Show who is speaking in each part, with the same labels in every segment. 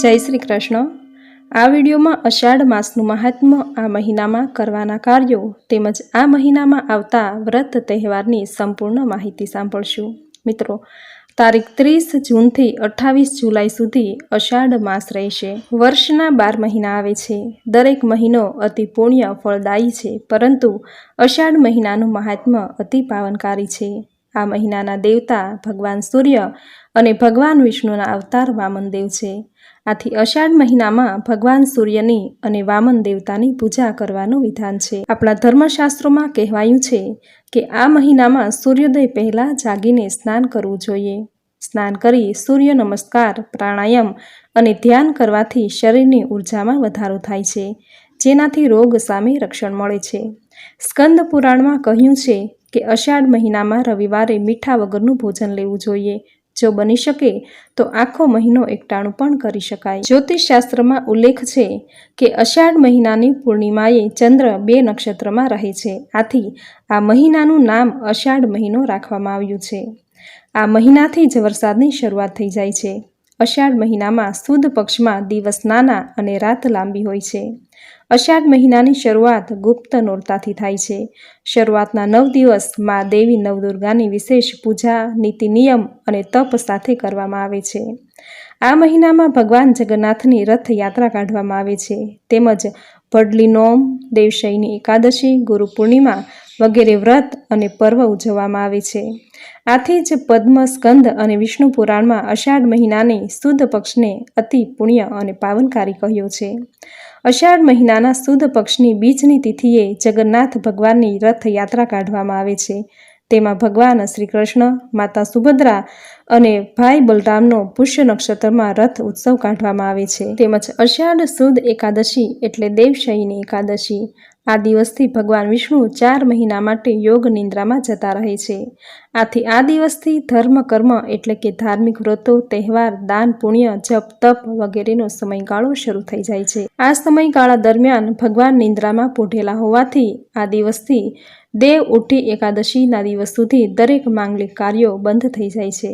Speaker 1: જય શ્રી કૃષ્ણ. આ વિડીયોમાં અષાઢ માસનું મહાત્મ્ય આ મહિનામાં કરવાના કાર્યો તેમજ આ મહિનામાં આવતા વ્રત તહેવારની સંપૂર્ણ માહિતી સાંભળશું. મિત્રો, તારીખ ત્રીસ જૂનથી અઠ્ઠાવીસ જુલાઈ સુધી અષાઢ માસ રહેશે. વર્ષના બાર મહિના આવે છે. દરેક મહિનો અતિ પુણ્ય ફળદાયી છે, પરંતુ અષાઢ મહિનાનું મહાત્મ્ય અતિ પાવનકારી છે. આ મહિનાના દેવતા ભગવાન સૂર્ય અને ભગવાન વિષ્ણુના અવતાર વામનદેવ છે. આથી અષાઢ મહિનામાં ભગવાન સૂર્યની અને વામન દેવતાની પૂજા કરવાનું વિધાન છે. આપણા ધર્મશાસ્ત્રોમાં કહેવાયું છે કે આ મહિનામાં સૂર્યોદય પહેલાં જાગીને સ્નાન કરવું જોઈએ. સ્નાન કરી સૂર્ય નમસ્કાર, પ્રાણાયામ અને ધ્યાન કરવાથી શરીરની ઉર્જામાં વધારો થાય છે, જેનાથી રોગ સામે રક્ષણ મળે છે. સ્કંદ પુરાણમાં કહ્યું છે કે અષાઢ મહિનામાં રવિવારે મીઠા વગરનું ભોજન લેવું જોઈએ. જો બની શકે, તો આખો મહિનો એકટાણું પણ કરી શકાય. જ્યોતિષશાસ્ત્રમાં ઉલ્લેખ છે કે અષાઢ મહિનાની પૂર્ણિમાએ ચંદ્ર બે નક્ષત્રમાં રહે છે. આથી આ મહિનાનું નામ અષાઢ મહિનો રાખવામાં આવ્યું છે. આ મહિનાથી જ વરસાદની શરૂઆત થઈ જાય છે. અષાઢ મહિનામાં સુદ પક્ષમાં દિવસ નાના અને રાત લાંબી હોય છે. અષાઢ મહિનાની શરૂઆત ગુપ્ત નોરતાથી થાય છે. શરૂઆતના નવ દિવસ મા દેવી નવદુર્ગાની વિશેષ પૂજા, નીતિ નિયમ અને તપ સાથે કરવામાં આવે છે. આ મહિનામાં ભગવાન જગન્નાથની રથયાત્રા કાઢવામાં આવે છે. તેમજ ભડલી નોમ, દેવશયની એકાદશી, ગુરુ પૂર્ણિમા વગેરે વ્રત અને પર્વ ઉજવવામાં આવે છે. આથી જ પદ્મ સ્કંદ અને વિષ્ણુ પુરાણમાં અષાઢ મહિનાને શુદ્ધ પક્ષને અતિ પુણ્ય અને પાવનકારી કહ્યો છે. અષાઢ મહિનાના સુદ પક્ષની બીજની તિથિએ જગન્નાથ ભગવાનની રથયાત્રા કાઢવામાં આવે છે. તેમાં ભગવાન શ્રી કૃષ્ણ માતા સુભદ્રા અને ભાઈ બલરામનો પુષ્ય નક્ષત્રમાં રથ ઉત્સવ કાઢવામાં આવે છે. તેમજ અષાઢ સુદ એકાદશી એટલે દેવશયની એકાદશી. આ દિવસથી ભગવાન વિષ્ણુ ચાર મહિના માટે યોગ નિંદ્રામાં જતા રહે છે. આથી આ દિવસથી ધર્મ, કર્મ એટલે કે ધાર્મિક વ્રતો, તહેવાર, દાન, પુણ્ય, જપ, તપ વગેરેનો સમયગાળો શરૂ થઈ જાય છે. આ સમયગાળા દરમિયાન ભગવાન નિંદ્રામાં પોઢેલા હોવાથી આ દિવસથી દેવ ઉઠી એકાદશીના દિવસ સુધી દરેક માંગલિક કાર્યો બંધ થઈ જાય છે.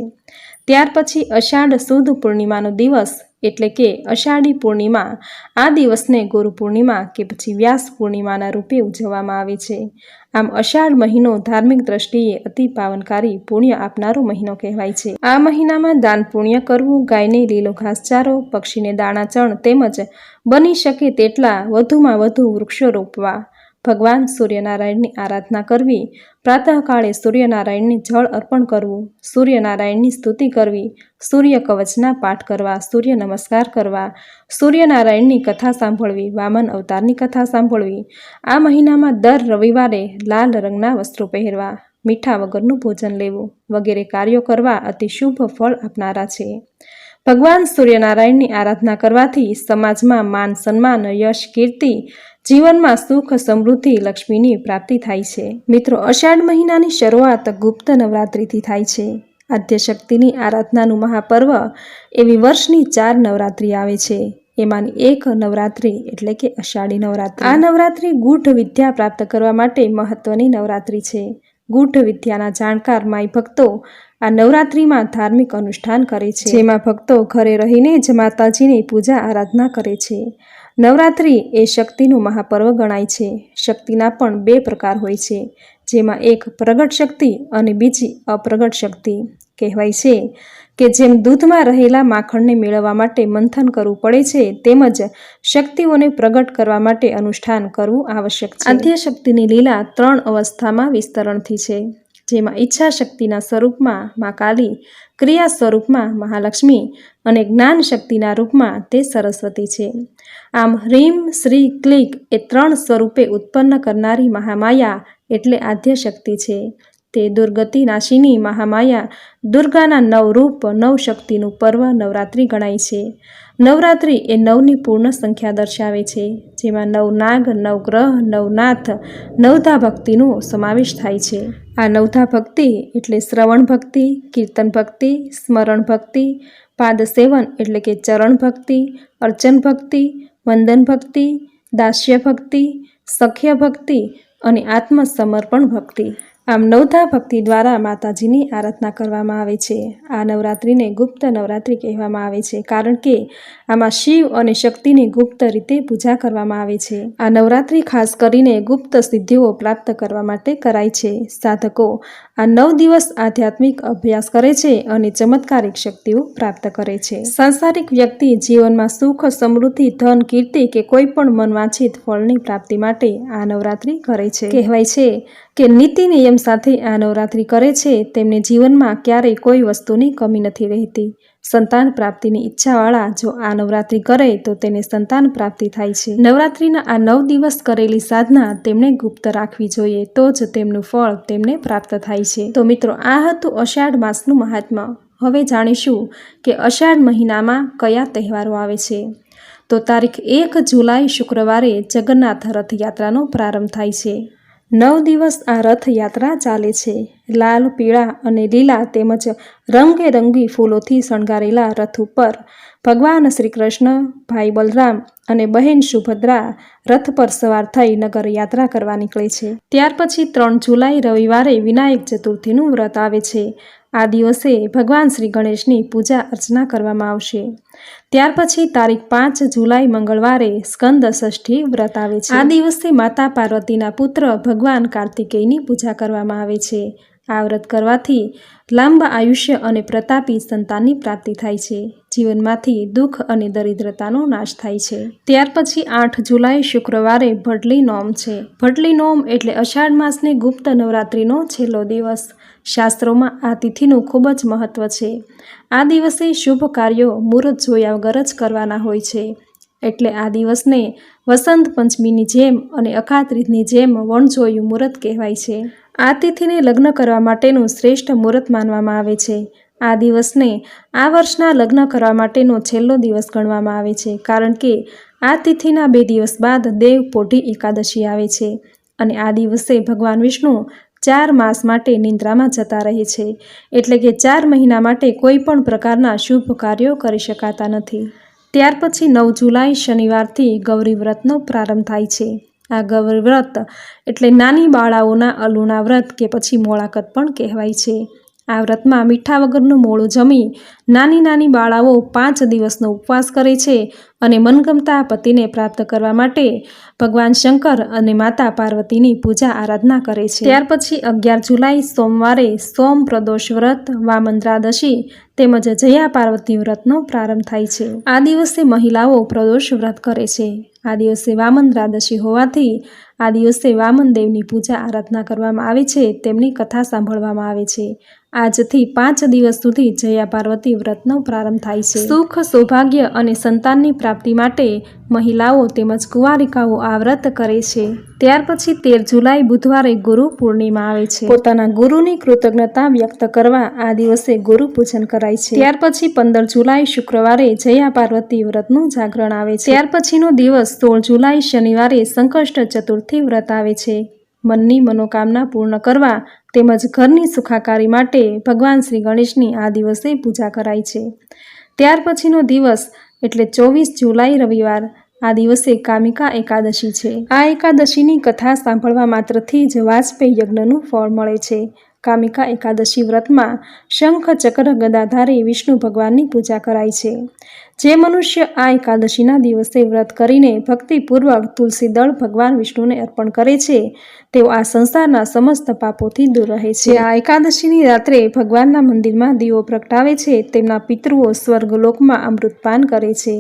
Speaker 1: ત્યાર પછી અષાઢ સુદ પૂર્ણિમાનો દિવસ એટલે કે અષાઢી પૂર્ણિમા. આ દિવસને ગુરુ પૂર્ણિમા કે પછી વ્યાસ પૂર્ણિમાના રૂપે ઉજવવામાં આવે છે. આમ અષાઢ મહિનો ધાર્મિક દ્રષ્ટિએ અતિ પાવનકારી પુણ્ય આપનારો મહિનો કહેવાય છે. આ મહિનામાં દાન પુણ્ય કરવું, ગાયને લીલો ઘાસચારો, પક્ષીને દાણાચણ તેમજ બની શકે તેટલા વધુમાં વધુ વૃક્ષો રોપવા. ભગવાન સૂર્યનારાયણની આરાધના કરવી, પ્રાતઃકાળે સૂર્યનારાયણને જળ અર્પણ કરવું, સૂર્યનારાયણની સ્તુતિ કરવી સૂર્ય કવચના પાઠ કરવા, સૂર્ય નમસ્કાર કરવા, સૂર્યનારાયણની કથા સાંભળવી, વામન અવતારની કથા સાંભળવી, આ મહિનામાં દર રવિવારે લાલ રંગના વસ્ત્રો પહેરવા, મીઠા વગરનું ભોજન લેવું વગેરે કાર્યો કરવા અતિ શુભ ફળ આપનારા છે. ભગવાન સૂર્યનારાયણની આરાધના કરવાથી સમાજમાં માન સન્માન, યશ, કીર્તિ જીવનમાં સુખ, સમૃદ્ધિ, લક્ષ્મીની પ્રાપ્તિ થાય છે. મિત્રો, અષાઢ મહિનાની શરૂઆત ગુપ્ત નવરાત્રિથી થાય છે. આદ્યશક્તિની આરાધનાનું મહાપર્વ એવી વર્ષની ચાર નવરાત્રિ આવે છે. એમાંની એક નવરાત્રિ એટલે કે અષાઢી નવરાત્રિ. આ નવરાત્રિ ગૂઢ વિદ્યા પ્રાપ્ત કરવા માટે મહત્વની નવરાત્રિ છે. ગૂઢ વિદ્યાના જાણકાર માય ભક્તો આ નવરાત્રિમાં ધાર્મિક અનુષ્ઠાન કરે છે. જેમાં ભક્તો ઘરે રહીને જ માતાજીની પૂજા આરાધના કરે છે. નવરાત્રિ એ શક્તિનું મહાપર્વ ગણાય છે. શક્તિના પણ બે પ્રકાર હોય છે. જેમાં એક પ્રગટ શક્તિ અને બીજી અપ્રગટ શક્તિ. કહેવાય છે કે જેમ દૂધમાં રહેલા માખણને મેળવવા માટે મંથન કરવું પડે છે તેમજ શક્તિઓને પ્રગટ કરવા માટે અનુષ્ઠાન કરવું આવશ્યક છે. આદ્ય શક્તિની લીલા ત્રણ અવસ્થામાં વિસ્તરણથી છે. જેમાં ઈચ્છા શક્તિના સ્વરૂપમાં મા કાલી ક્રિયા સ્વરૂપમાં મહાલક્ષ્મી અને જ્ઞાન શક્તિના રૂપમાં તે સરસ્વતી છે. આમ હ્રીમ શ્રી, ક્લિક એ ત્રણ સ્વરૂપે ઉત્પન્ન કરનારી મહામાયા એટલે આદ્ય શક્તિ છે. તે દુર્ગતિ નાશીની મહામાયા દુર્ગાના નવ રૂપ નવ શક્તિનું પર્વ નવરાત્રિ ગણાય છે. નવરાત્રિ એ નવની પૂર્ણ સંખ્યા દર્શાવે છે, જેમાં નવ નાગ, નવ નવનાથ નવધા ભક્તિનો સમાવેશ થાય છે. આ નવધા ભક્તિ એટલે શ્રવણ ભક્તિ, કીર્તન ભક્તિ, સ્મરણ ભક્તિ, પાદ સેવન એટલે કે ચરણ ભક્તિ, અર્ચન ભક્તિ, વંદન ભક્તિ, દાસ્ય ભક્તિ, સખ્ય ભક્તિ અને આત્મસમર્પણ ભક્તિ. આમ નવધા ભક્તિ દ્વારા માતાજીની આરાધના કરવામાં આવે છે. આ નવરાત્રિને ગુપ્ત નવરાત્રિ કહેવામાં આવે છે કારણ કે આમાં શિવ અને શક્તિની ગુપ્ત રીતે પૂજા કરવામાં આવે છે. આ નવરાત્રિ ખાસ કરીને ગુપ્ત સિદ્ધિઓ પ્રાપ્ત કરવા માટે કરાય છે. સાધકો આ નવ દિવસ આધ્યાત્મિક અભ્યાસ કરે છે અને ચમત્કારિક શક્તિઓ પ્રાપ્ત કરે છે. સાંસારિક વ્યક્તિ જીવનમાં સુખ, સમૃદ્ધિ, ધન, કીર્તિ કે કોઈ પણ મનવાંછિત ફળની પ્રાપ્તિ માટે આ નવરાત્રિ કરે છે. કહેવાય છે કે નીતિ નિયમ સાથે આ નવરાત્રિ કરે છે, તેમને જીવનમાં ક્યારેય કોઈ વસ્તુની કમી નથી રહેતી. સંતાન પ્રાપ્તિની ઈચ્છાવાળા જો આ નવરાત્રિ કરે તો તેને સંતાન પ્રાપ્તિ થાય છે. નવરાત્રિના આ નવ દિવસ કરેલી સાધના તેમણે ગુપ્ત રાખવી જોઈએ, તો જ તેમનું ફળ તેમને પ્રાપ્ત થાય છે. તો મિત્રો, આ હતું અષાઢ માસનું મહાત્મ્ય. હવે જાણીશું કે અષાઢ મહિનામાં કયા તહેવારો આવે છે. તો તારીખ એક જુલાઈ શુક્રવારે જગન્નાથ રથયાત્રાનો પ્રારંભ થાય છે. નવ દિવસ આ રથયાત્રા ચાલે છે. લાલ, પીળા અને લીલા તેમજ રંગેરંગી ફૂલોથી શણગારેલા રથ ઉપર ભગવાન શ્રી કૃષ્ણ ભાઈ બલરામ અને બહેન સુભદ્રા રથ પર સવાર થઈ નગર યાત્રા કરવા નીકળે છે. ત્યાર પછી ત્રણ જુલાઈ રવિવારે વિનાયક ચતુર્થીનું વ્રત આવે છે. આ દિવસે ભગવાન શ્રી ગણેશની પૂજા અર્ચના કરવામાં આવશે. ત્યાર પછી તારીખ પાંચ જુલાઈ મંગળવારે સ્કંદ ષષ્ઠી વ્રત આવે છે. આ દિવસે માતા પાર્વતીના પુત્ર ભગવાન કાર્તિકેયની પૂજા કરવામાં આવે છે. આ વ્રત કરવાથી લાંબા આયુષ્ય અને પ્રતાપી સંતાનની પ્રાપ્તિ થાય છે. જીવનમાંથી દુઃખ અને દરિદ્રતાનો નાશ થાય છે. ત્યાર પછી આઠ જુલાઈ શુક્રવારે ભડલી નોમ છે. ભડલી નોમ એટલે અષાઢ માસની ગુપ્ત નવરાત્રિનો છેલ્લો દિવસ. શાસ્ત્રોમાં આ તિથિનું ખૂબ જ મહત્વ છે. આ દિવસે શુભ કાર્યો મુહૂર્ત જોયા વગર જ કરવાના હોય છે. એટલે આ દિવસને વસંત પંચમીની જેમ અને અખાત્રીજની જેમ વણજોયું મુહૂર્ત કહેવાય છે. આ તિથિને લગ્ન કરવા માટેનું શ્રેષ્ઠ મુહૂર્ત માનવામાં આવે છે. આ દિવસને આ વર્ષના લગ્ન કરવા માટેનો છેલ્લો દિવસ ગણવામાં આવે છે, કારણ કે આ તિથિના બે દિવસ બાદ દેવ પોઢી એકાદશી આવે છે અને આ દિવસે ભગવાન વિષ્ણુ ચાર માસ માટે નિંદ્રામાં જતા રહે છે. એટલે કે ચાર મહિના માટે કોઈ પણ પ્રકારના શુભ કાર્યો કરી શકાતા નથી. ત્યાર પછી નવ જુલાઈ શનિવારથી ગૌરી વ્રતનો પ્રારંભ થાય છે. આ ગૌર વ્રત એટલે નાની બાળાઓના અલુણા વ્રત કે પછી મોળાકત પણ કહેવાય છે. આ વ્રતમાં મીઠા વગરનું મોળું જમી નાની નાની બાળાઓ પાંચ દિવસનો ઉપવાસ કરે છે અને મનગમતા પતિને પ્રાપ્ત કરવા માટે ભગવાન શંકર અને માતા પાર્વતીની પૂજા આરાધના કરે છે. ત્યાર પછી અગિયાર જુલાઈ સોમવારે સોમ પ્રદોષ વ્રત, વામંદ્રાદશી તેમજ જયા પાર્વતી વ્રતનો પ્રારંભ થાય છે. આ દિવસે મહિલાઓ પ્રદોષ વ્રત કરે છે. આ દિવસે વામંદ્રાદશી હોવાથી આ દિવસે વામન દેવની પૂજા આરાધના કરવામાં આવે છે. તેમની કથા સાંભળવામાં આવે છે. આજથી પાંચ દિવસ સુધી જયા પાર્વતી વ્રતનો પ્રારંભ થાય છે. સુખ, સૌભાગ્ય અને સંતાનની પ્રાપ્તિ માટે મહિલાઓ તેમજ કુંવારિકાઓ આ વ્રત કરે છે. ત્યાર પછી તેર જુલાઈ બુધવારે ગુરુ પૂર્ણિમા આવે છે. પોતાના ગુરુની કૃતજ્ઞતા વ્યક્ત કરવા આ દિવસે ગુરુ પૂજન કરાય છે. ત્યાર પછી પંદર જુલાઈ શુક્રવારે જયા પાર્વતી વ્રતનું જાગરણ આવે છે. ત્યાર પછીનો દિવસ સોળ જુલાઈ શનિવારે સંકષ્ટ ચતુર્થી વ્રત આવે છે. મનની મનોકામના પૂર્ણ કરવા તેમજ ઘરની સુખાકારી માટે ભગવાન શ્રી ગણેશની આ દિવસે પૂજા કરાય છે. ત્યાર પછીનો દિવસ એટલે ચોવીસ જુલાઈ રવિવાર, આ દિવસે કામિકા એકાદશી છે. આ એકાદશીની કથા સાંભળવા માત્રથી જ વાજપેયી યજ્ઞનું ફળ મળે છે. કામિકા એકાદશી વ્રતમાં શંખ ચક્ર ગદાધારી વિષ્ણુ ભગવાનની પૂજા કરાય છે. જે મનુષ્ય આ એકાદશીના દિવસે વ્રત કરીને ભક્તિપૂર્વક તુલસી દળ ભગવાન વિષ્ણુને અર્પણ કરે છે તેઓ આ સંસારના સમસ્ત પાપોથી દૂર રહે છે. આ એકાદશીની રાત્રે ભગવાનના મંદિરમાં દીવો પ્રગટાવે છે, તેમના પિતૃઓ સ્વર્ગલોકમાં અમૃતપાન કરે છે.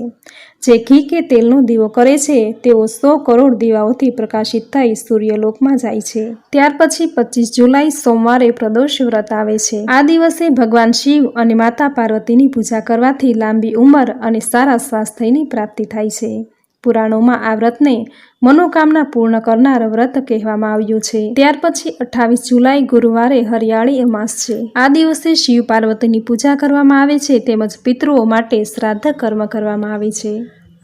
Speaker 1: જે ઘી કે તેલનો દીવો કરે છે, તેઓ સો કરોડ દીવાઓથી પ્રકાશિત થઈ સૂર્યલોકમાં જાય છે. ત્યાર પછી પચીસ જુલાઈ સોમવારે પ્રદોષ વ્રત આવે છે. આ દિવસે ભગવાન શિવ અને માતા પાર્વતીની પૂજા કરવાથી લાંબી ઉંમર અને સારા સ્વાસ્થ્યની પ્રાપ્તિ થાય છે. પુરાણોમાં આ વ્રતને મનોકામના પૂર્ણ કરનાર વ્રત કહેવામાં આવ્યું છે. ત્યાર પછી અઠ્ઠાવીસ જુલાઈ ગુરુવારે હરિયાળી અમાસ છે. આ દિવસે શિવ પાર્વતીની પૂજા કરવામાં આવે છે તેમજ પિતૃઓ માટે શ્રાદ્ધ કર્મ કરવામાં આવે છે.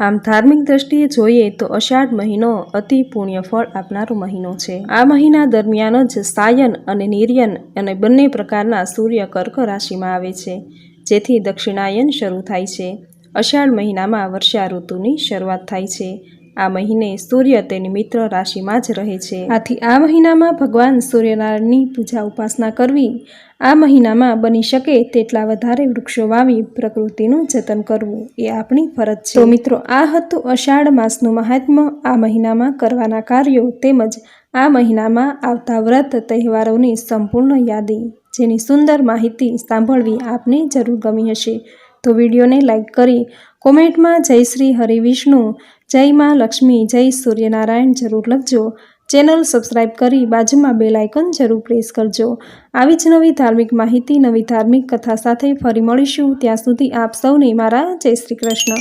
Speaker 1: આમ ધાર્મિક દ્રષ્ટિએ જોઈએ તો અષાઢ મહિનો અતિ પુણ્ય ફળ આપનારો મહિનો છે. આ મહિના દરમિયાન જ સાયન અને નિર્યન અને બંને પ્રકારના સૂર્ય કર્ક રાશિમાં આવે છે. જેથી દક્ષિણાયન શરૂ થાય છે. અષાઢ મહિનામાં વર્ષા ઋતુની શરૂઆત થાય છે. આ મહિને સૂર્ય તેની મિત્ર રાશિમાં જ રહે છે. આથી આ મહિનામાં ભગવાન સૂર્યનારાયણની પૂજા ઉપાસના કરવી, આ મહિનામાં બની શકે તેટલા વધારે વૃક્ષો વાવી પ્રકૃતિનું જતન કરવું એ આપણી ફરજ છે. તો મિત્રો, આ હતું અષાઢ માસનું મહાત્મ્ય. આ મહિનામાં કરવાના કાર્યો તેમજ આ મહિનામાં આવતા વ્રત તહેવારોની સંપૂર્ણ યાદી, જેની સુંદર માહિતી સાંભળવી આપને જરૂર ગમી હશે. તો વિડીયોને લાઇક કરી કોમેન્ટમાં જય શ્રી હરિવિષ્ણુ જય માં લક્ષ્મી, જય સૂર્યનારાયણ જરૂર લખજો. ચેનલ સબસ્ક્રાઇબ કરી બાજુમાં બેલ આઇકન જરૂર પ્રેસ કરજો. આવી જ નવી ધાર્મિક માહિતી, નવી ધાર્મિક કથા સાથે ફરી મળીશું. ત્યાં સુધી આપ સૌને મારા જય શ્રી કૃષ્ણ.